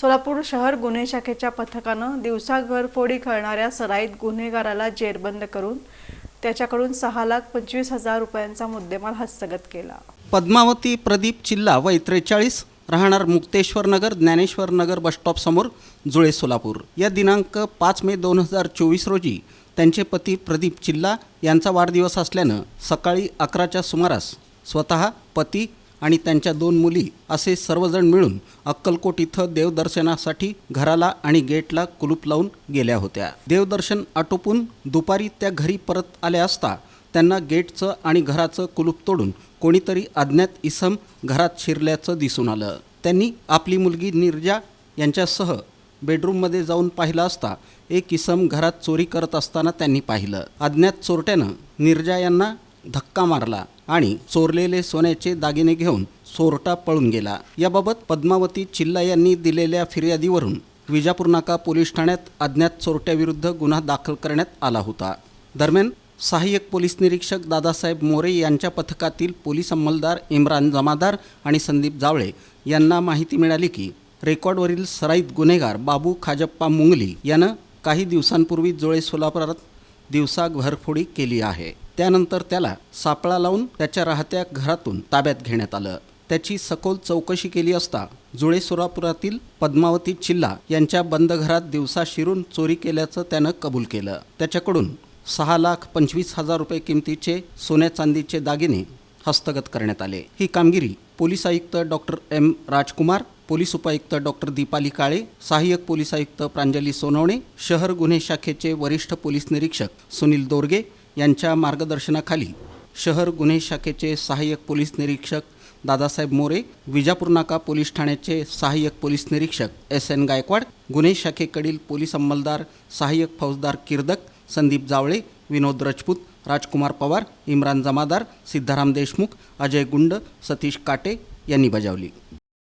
सोलापूर शहर गुन्हे शाखेच्या पथकानं दिवसा घरफोडी करणाऱ्या सराईत गुन्हेगाराला जेरबंद करून त्याच्याकडून सहा लाख पंचवीस हजार रुपयांचा मुद्देमाल हस्तगत केला. पद्मावती प्रदीप चिल्ला वय त्रेचाळीस राहणार मुक्तेश्वर नगर ज्ञानेश्वर नगर बसस्टॉपसमोर जुळे सोलापूर. या दिनांक पाच मे दोन हजार चोवीस रोजी त्यांचे पती प्रदीप चिल्ला यांचा वाढदिवस असल्यानं सकाळी अकराच्या सुमारास स्वतः पती आणि त्यांच्या दोन मुली असे सर्वजण मिळून अक्कलकोट इथं देवदर्शनासाठी घराला आणि गेटला कुलूप लावून गेल्या होत्या. देवदर्शन आटोपून दुपारी त्या घरी परत आल्या असता त्यांना गेटचं आणि घराचं कुलूप तोडून कोणीतरी अज्ञात इसम घरात शिरल्याचं दिसून आलं. त्यांनी आपली मुलगी निर्जा यांच्यासह बेडरूममध्ये जाऊन पाहिलं असता एक इसम घरात चोरी करत असताना त्यांनी पाहिलं. अज्ञात चोरट्यानं निर्जा यांना धक्का मारला आणि चोरलेले सोन्याचे दागिने घेऊन चोरटा पळून गेला. याबाबत पद्मावती चिल्ला यांनी दिलेल्या फिर्यादीवरून विजापूर नाका पोलीस ठाण्यात अज्ञात चोरट्याविरुद्ध गुन्हा दाखल करण्यात आला होता. दरम्यान सहाय्यक पोलीस निरीक्षक दादासाहेब मोरे यांच्या पथकातील पोलीस अंमलदार इम्रान जमादार आणि संदीप जावळे यांना माहिती मिळाली की रेकॉर्डवरील सराईत गुन्हेगार बाबू खाजप्पा मुंगली यानं काही दिवसांपूर्वी जोळे सोलापुरात दिवसा घरफोडी केली आहे. त्यानंतर त्याला सापळा लावून त्याच्या राहत्या घरातून ताब्यात घेण्यात आलं. त्याची सखोल चौकशी केली असता जुळे सोलापुरातील पद्मावती चिल्ला यांच्या बंद घरात दिवसा शिरून चोरी केल्याचं त्यानं कबूल केलं. त्याच्याकडून सहा लाख पंचवीस हजार रुपये किमतीचे सोन्या चांदीचे दागिने हस्तगत करण्यात आले. ही कामगिरी पोलीस आयुक्त डॉक्टर एम. राजकुमार पोलीस उपायुक्त डॉक्टर दीपाली काळे सहाय्यक पोलीस आयुक्त प्रांजली सोनवणे शहर गुन्हे शाखेचे वरिष्ठ पोलीस निरीक्षक सुनील दोरगे यांच्या मार्गदर्शनाखाली शहर गुन्हे शाखेचे सहाय्यक पोलीस निरीक्षक दादासाहेब मोरे विजापूर नाका पोलीस ठाण्याचे सहाय्यक पोलीस निरीक्षक एस एन गायकवाड गुन्हे शाखेकडील पोलीस अंमलदार सहाय्यक फौजदार किर्दक संदीप जावळे विनोद राजपूत राजकुमार पवार इम्रान जमादार सिद्धाराम देशमुख अजय गुंड सतीश काटे यांनी बजावली.